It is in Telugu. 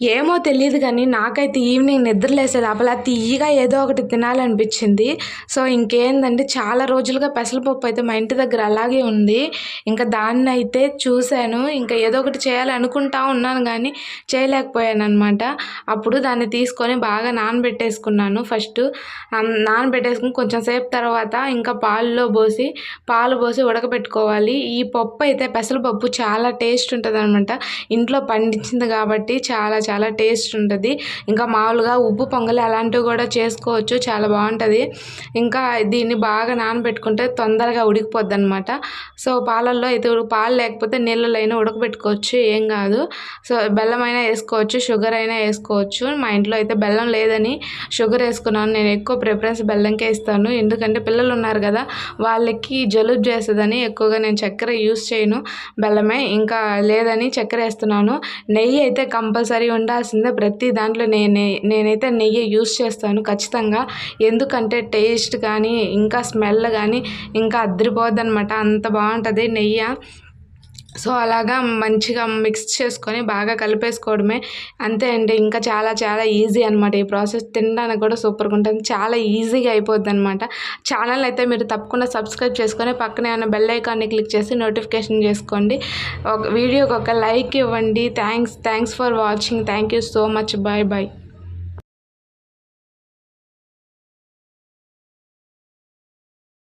ఏమో తెలియదు కానీ నాకైతే ఈవినింగ్ నిద్రలేసే లోపల తీయగా ఏదో ఒకటి తినాలనిపించింది. సో ఇంకేందంటే చాలా రోజులుగా పెసలపప్పు అయితే మా ఇంటి దగ్గర అలాగే ఉంది. ఇంకా దాన్ని అయితే చూశాను. ఇంకా ఏదో ఒకటి చేయాలనుకుంటా ఉన్నాను కానీ చేయలేకపోయాను అనమాట అప్పుడు దాన్ని తీసుకొని బాగా నానబెట్టేసుకున్నాను ఫస్ట్. నానబెట్టేసుకుని కొంచెం సేపు తర్వాత ఇంకా పాలలో పోసి పాలు పోసి ఉడకబెట్టుకోవాలి ఈ పప్పు అయితే పెసలపప్పు చాలా టేస్ట్ ఉంటుంది ఇంట్లో పండించింది కాబట్టి చాలా చాలా టేస్ట్ ఉంటుంది. ఇంకా మామూలుగా ఉప్పు పొంగలి అలాంటివి కూడా చేసుకోవచ్చు. చాలా బాగుంటుంది. ఇంకా దీన్ని బాగా నానబెట్టుకుంటే తొందరగా ఉడికిపోద్ది అనమాట సో పాలల్లో అయితే పాలు లేకపోతే నీళ్ళలో అయినా ఉడకబెట్టుకోవచ్చు. ఏం కాదు. సో బెల్లం అయినా వేసుకోవచ్చు షుగర్ అయినా వేసుకోవచ్చు. మా ఇంట్లో అయితే బెల్లం లేదని షుగర్ వేసుకున్నాను. నేను ఎక్కువ ప్రిఫరెన్స్ బెల్లంకే ఇస్తాను. ఎందుకంటే పిల్లలు ఉన్నారు కదా వాళ్ళకి జలుబు చేస్తుందని ఎక్కువగా నేను చక్కెర యూస్ చేయను బెల్లమే. ఇంకా లేదని చక్కెర వేస్తున్నాను. నెయ్యి అయితే కంపల్సరీ ఉండాల్సిందే. ప్రతి దాంట్లో నేనే నేనైతే నెయ్యి యూస్ చేస్తాను ఖచ్చితంగా. ఎందుకంటే టేస్ట్ కానీ ఇంకా స్మెల్ కానీ ఇంకా అద్దరిపోద్ది అనమాట అంత బాగుంటుంది నెయ్యి. సో అలాగా మంచిగా మిక్స్ చేసుకొని బాగా కలిపేసుకోవడమే. అంతే అండి ఇంకా చాలా చాలా ఈజీ అనమాట ఈ ప్రాసెస్ తినడానికి కూడా సూపర్గా ఉంటుంది. చాలా ఈజీగా అయిపోద్ది అనమాట ఛానల్ అయితే మీరు తప్పకుండా సబ్స్క్రైబ్ చేసుకొని పక్కనే ఉన్న బెల్ ఐకాన్ని క్లిక్ చేసి నోటిఫికేషన్ చేసుకోండి. ఒక వీడియోకి ఒక లైక్ ఇవ్వండి. Thanks thanks for watching thank you so much bye bye